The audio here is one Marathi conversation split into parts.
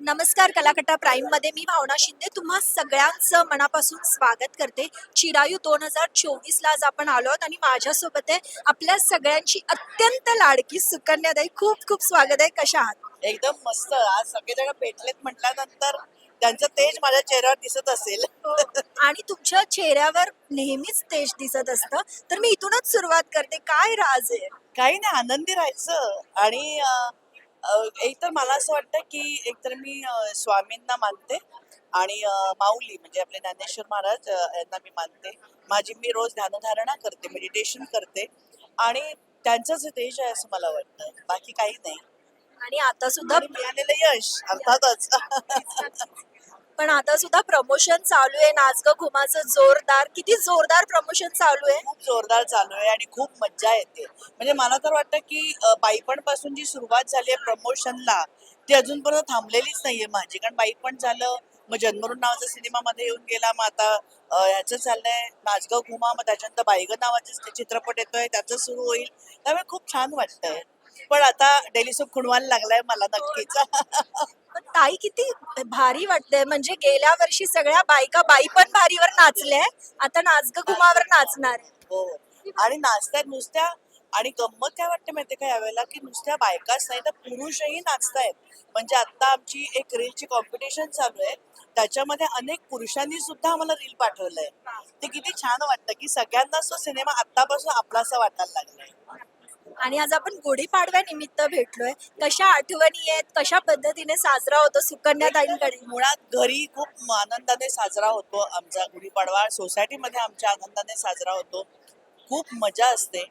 नमस्कार कलाकट्टा प्राईममध्ये मी भावना शिंदे. तुम्हा सगळ्यांचं मनापासून स्वागत करते. चिरायू दोन हजार चोवीस ला आज आपण आलो आहोत आणि माझ्यासोबत आहे आपल्या सगळ्यांची अत्यंत लाडकी सुकन्याताई. खूप खूप स्वागत आहे. कशा आहात? एकदम मस्त. आज सगळेजण भेटलेत म्हटल्यानंतर त्यांचं तेज माझ्या चेहऱ्यावर दिसत असेल. आणि तुमच्या चेहऱ्यावर नेहमीच तेज दिसत असतं. तर मी इथूनच सुरुवात करते. काय राज आहे? काही नाही आनंदी राहायचं. आणि एकतर मला असं वाटतं की एकतर मी स्वामींना मानते आणि माऊली म्हणजे आपले ज्ञानेश्वर महाराज यांना मी मानते. माझी मी रोज ध्यानधारणा करते मेडिटेशन करते आणि त्यांचंच तेज आहे असं मला वाटतं. बाकी काही नाही. आणि आता सुद्धा मिळालेलं यश अर्थातच. पण आता सुद्धा प्रमोशन चालू आहे. नाचग घुमाचं जोरदार. किती जोरदार प्रमोशन चालू आहे. खूप जोरदार चालू आहे आणि खूप मज्जा येते. म्हणजे मला तर वाटतं की बाईपणपासून जी सुरुवात झाली आहे प्रमोशनला ती अजूनपर्यंत थांबलेलीच नाहीये माझी. कारण बाईपण झालं मग जन्मरून नावाचा सिनेमामध्ये येऊन गेला मग आता ह्याचं चाललंय नाचगाव घुमा मग त्याच्यानंतर बायग नावाचा चित्रपट येतोय त्याचं सुरू होईल. त्यामुळे खूप छान वाटतंय. पण आता डेली सोप खुणवायला लागलाय मला नक्कीच. पण ताई किती भारी वाटतंय. म्हणजे गेल्या वर्षी सगळ्या बायका बाई पण भारीवर नाचल्या. आता नाचगं घुमावर नाचणार. आहे. हो. आणि नाचतायत नुसत्या. आणि गंमत काय वाटते माहितीये का यावेळेला? की नुसत्या बायकाच नाही तर पुरुषही नाचतायत. म्हणजे आता आमची एक रीलची कॉम्पिटिशन चालू आहे. त्याच्यामध्ये अनेक पुरुषांनी सुद्धा आम्हाला रील पाठवलंय. ते किती छान वाटतं की सगळ्यांनाच तो सिनेमा आतापासून आपलासा वाटायला लागलाय. आणि आज आपण गुढीपाडव्या निमित्त भेटलोय. कशा आठवणी आहेत? कशा पद्धतीने साजरा होतो सुकन्याताईंकडे मुळात घरी खूप आनंदाने साजरा होतो आमचा गुढीपाडवा. सोसायटीमध्ये आमच्या आनंदाने साजरा होतो. खूप मजा असते.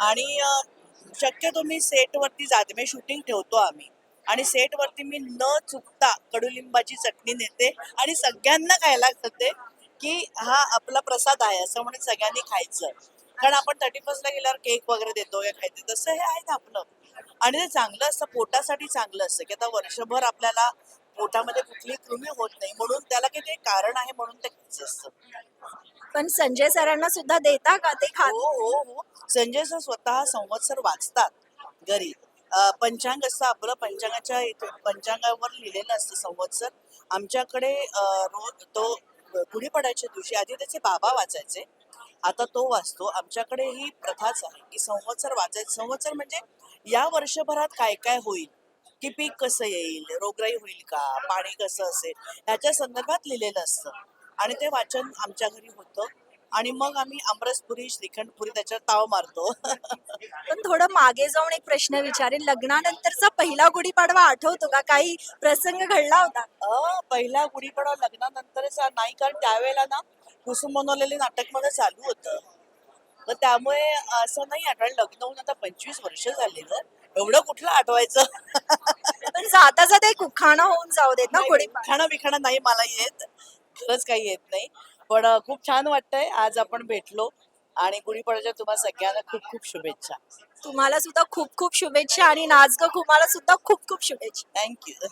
आणि शक्य शक्यतो मी सेटवरती जादमे शूटिंग ठेवतो आम्ही. आणि सेटवरती मी न चुकता कडुलिंबाची चटणी नेते आणि सगळ्यांना खायला घालते की हा आपला प्रसाद आहे. असं म्हणून सगळ्यांनी खायचं. कारण आपण थर्टी फर्स्टला गेल्यावर केक वगैरे देतो या खायचे तसं हे आहे ना आपलं. आणि ते चांगलं असतं पोटासाठी चांगलं असतं की आता वर्षभर आपल्याला पोटामध्ये कुठली कृमी होत नाही म्हणून त्याला काही ते कारण आहे म्हणून ते खायचं असतं. पण संजय सरांना सुद्धा देता का ते खात? हो हो हो. संजय सर स्वतः संवत्सर वाचतात घरी. अं, पंचांग असतं आपलं पंचांगाच्या इथे पंचांगावर लिहिलेलं असतं संवत्सर. आमच्याकडे अं, रोज तो गुढीपाडायच्या दिवशी आधी त्याचे बाबा वाचायचे. आता तो वाचतो. आमच्याकडे ही प्रथाच आहे की संवत्सर वाचायचं. संवत्सर म्हणजे या वर्षभरात काय काय होईल? की पीक कसं येईल? रोगराई होईल का? पाणी कसं असेल? ह्याच्या संदर्भात लिहिलेलं असतं. आणि ते वाचन आमच्या घरी होतं. आणि मग आम्ही आमरसपुरी श्रीखंडपुरी त्याच्यावर ताव मारतो. पण थोडं मागे जाऊन एक प्रश्न विचारेन. लग्नानंतरचा पहिला गुढीपाडवा आठवतो का? काही प्रसंग घडला होता? अ, पहिला गुढीपाडवा लग्नानंतरच नाही कारण त्यावेळेला ना कुसुम बनवलेले नाटकमध्ये चालू होतं. तर त्यामुळे असं नाही आठवलं. लग्न होऊन आता पंचवीस वर्ष झालेलं एवढं कुठलं आठवायचं? पण जाता जाता एक उखाणा होऊन जाऊ देत ना गुढीपाडवा खाणं बिखाणं नाही मला येत. खरंच काही येत नाही. पण खूप छान वाटतंय. आज आपण भेटलो. आणि गुढीपाडव्याच्या तुम्हाला सगळ्यांना खूप खूप शुभेच्छा. तुम्हाला सुद्धा खूप खूप शुभेच्छा आणि नाचगं घुमाला सुद्धा खूप खूप शुभेच्छा. थँक्यू.